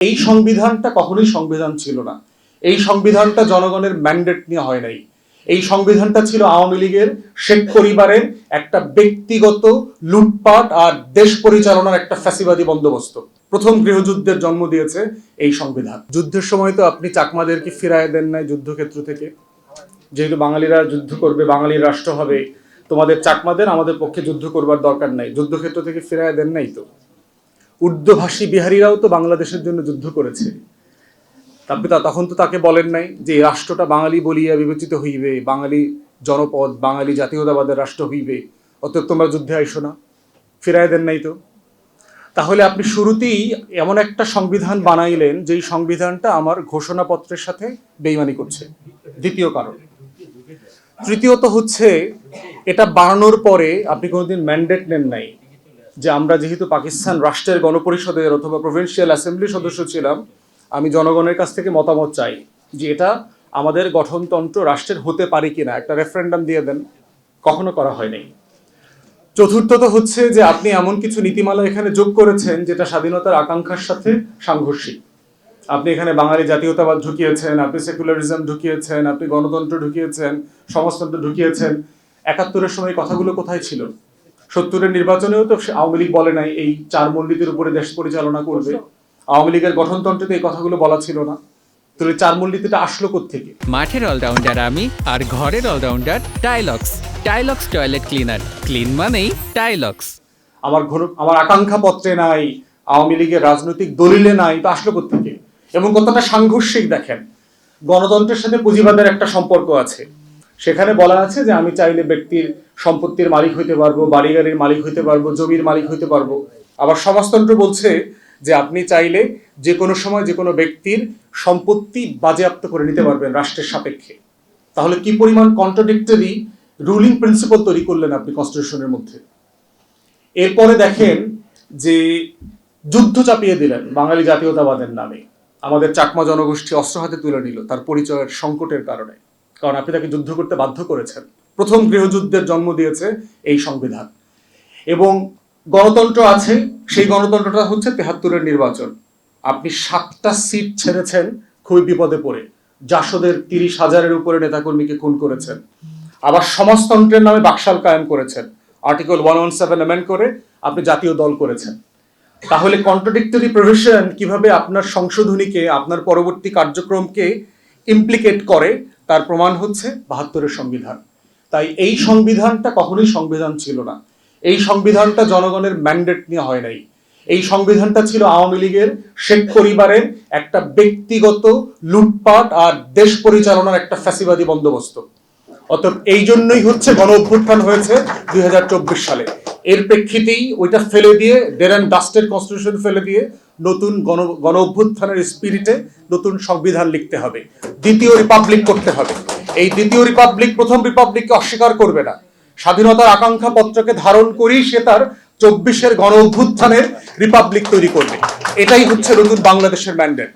এই সংবিধানটা কখনোই সংবিধান ছিল না। এই সংবিধানটা জনগণের ম্যান্ডেট নিয়ে হয় নাই। এই সংবিধানটা ছিল আওয়ামী লীগের, শেখ পরিবারের একটা ব্যক্তিগত লুটপাট আর দেশ পরিচালনার একটা ফ্যাসিবাদী বন্দোবস্ত। প্রথম গৃহযুদ্ধের জন্ম দিয়েছে এই সংবিধান। যুদ্ধের সময় তো আপনি চাকমাদেরকে ফিরায় দেন নাই যুদ্ধক্ষেত্র থেকে? যেহেতু বাঙালিরা যুদ্ধ করবে, বাঙালির রাষ্ট্র হবে, তোমাদের চাকমাদের আমাদের পক্ষে যুদ্ধ করবার দরকার নাই। যুদ্ধক্ষেত্র থেকে ফিরায় দেন নাই তো? উর্দুভাষী বিহারীরাও তো বাংলাদেশের জন্য যুদ্ধ করেছে। আপনি তা তখন তো তাকে বলেন নাই যে এই রাষ্ট্রটা বাঙালি বলিয়া বিবেচিত হইবে, বাঙালি জনপদ, বাঙালি জাতীয়তাবাদের রাষ্ট্র হইবে, অতএব তোমরা যুদ্ধে আইসো না, ফিরায় দেন নাই তো। তাহলে আপনি শুরুতেই এমন একটা সংবিধান বানাইলেন যেই সংবিধানটা আমার ঘোষণাপত্রের সাথে বেইমানি করছে। দ্বিতীয় কারণ। তৃতীয়ত হচ্ছে, এটা বানানোর পরে আপনি কোনোদিন ম্যান্ডেট নেন নাই। যে আমরা যেহেতু পাকিস্তান রাষ্ট্রের গণপরিষদের অথবা প্রভিন্সিয়াল অ্যাসেম্বলির সদস্য ছিলাম, আমি জনগণের কাছ থেকে মতামত চাই যে এটা আমাদের গঠনতন্ত্র রাষ্ট্রের হতে পারে কিনা। একটা রেফারেন্ডাম দিয়ে দেন, কখনো করা হয়নি। চতুর্থত হচ্ছে যে আপনি এমন কিছু নীতিমালা এখানে যোগ করেছেন যেটা স্বাধীনতার আকাঙ্ক্ষার সাথে সাংঘর্ষিক। আপনি এখানে বাঙালি জাতীয়তাবাদ ঢুকিয়েছেন, আপনি সেকুলারিজম ঢুকিয়েছেন, আপনি গণতন্ত্র ঢুকিয়েছেন, সমাজতন্ত্র ঢুকিয়েছেন। একাত্তরের সময় কথাগুলো কোথায় ছিল? সত্তরের নির্বাচনেও তো আওয়ামী লীগ বলে নাই এই চার মল্লিকের উপরে দেশ পরিচালনা করবে। আওয়ামী লীগের গঠনতন্ত্রে তো এই কথাগুলো বলা ছিল না। তাহলে চার মল্লিকটা আসলো থেকে মাঠের অলরাউন্ডার আমি আর ঘরের allrounder Tylox. Tylox toilet cleaner. Clean মানেই টাইলক্স। আমার ঘন আমার আকাঙ্ক্ষা পত্রে নাই আওয়ামী লীগের রাজনৈতিক দলিলে নাই তো আসলো থেকে এবং কতটা সাংঘর্ষিক দেখেন। গণতন্ত্রের সাথে পুঁজিবাদের একটা সম্পর্ক আছে। সেখানে বলা আছে যে আমি চাইলে ব্যক্তির সম্পত্তির মালিক হইতে পারব বাড়ি গাড়ির মালিক হইতে পারব, জমির মালিক হইতে পারব। আবার সমাজতন্ত্র বলছে যে আপনি চাইলে যে কোনো সময় যে কোনো ব্যক্তির সম্পত্তি বাজেয়াপ্ত করে নিতে পারবেন রাষ্ট্রের সাপেক্ষে। তাহলে কি পরিমাণ কন্ট্রাডিক্টরি রুলিং প্রিন্সিপাল তৈরি করলেন আপনি কনস্টিটিউশনের মধ্যে? এরপরে দেখেন যে যুদ্ধ চাপিয়ে দিলেন বাঙালি জাতীয়তাবাদের নামে। আমাদের চাকমা জনগোষ্ঠী অস্ত্র হাতে তুলে নিল, তার পরিচয়ের সংকটের কারণে। কারণ আপনি তাকে যুদ্ধ করতে বাধ্য করেছেন। প্রথম গৃহযুদ্ধের জন্ম দিয়েছে এই সংবিধান। এবং গণতন্ত্র আছে, সেই গণতন্ত্রটা হচ্ছে তেহাত্তরের নির্বাচন। আপনি সাতটা সিট ছেড়েছেন খুবই বিপদে পড়ে। জাসদের তিরিশ হাজারের উপরে নেতাকর্মীকে খুন করেছেন। আবার সমাজতন্ত্রের নামে বাকশাল কায়েম করেছেন। Article one one seven amend করে আপনি জাতীয় দল করেছেন। তাহলে কন্ট্রাডিক্টরি প্রভিশন কীভাবে আপনার সংশোধনীকে, আপনার পরবর্তী কার্যক্রমকে ইমপ্লিকেট করে তার প্রমাণ হচ্ছে বাহাত্তরের সংবিধান। তাই এই সংবিধানটা কখনোই সংবিধান ছিল না। এই সংবিধানটা জনগণের ম্যান্ডেট নিয়ে হয় নাই। এই সংবিধানটা ছিল আওয়ামী লীগের শেখ পরিবারের একটা ব্যক্তিগত লুটপাট আর দেশ পরিচালনার একটা ফ্যাসিবাদী বন্দোবস্ত। অতএব এই জন্যই হচ্ছে গণ অভ্যুত্থান হয়েছে দুই হাজার চব্বিশ সালে। এর প্রেক্ষিতেই ওইটা ফেলে দিয়ে ডের অ্যান্ড ডাস্টের কনস্টিটিউশন ফেলে দিয়ে নতুন গণ গণ অভ্যুত্থানের স্পিরিটে নতুন সংবিধান লিখতে হবে। দ্বিতীয় রিপাবলিক করতে হবে। এই দ্বিতীয় রিপাবলিক প্রথম রিপাবলিককে অস্বীকার করবে না। স্বাধীনতার আকাঙ্ক্ষা পত্রকে ধারণ করেই সে তার চব্বিশের গণ অভ্যুত্থানের রিপাবলিক তৈরি করবে। এটাই হচ্ছে নতুন বাংলাদেশের ম্যান্ডেট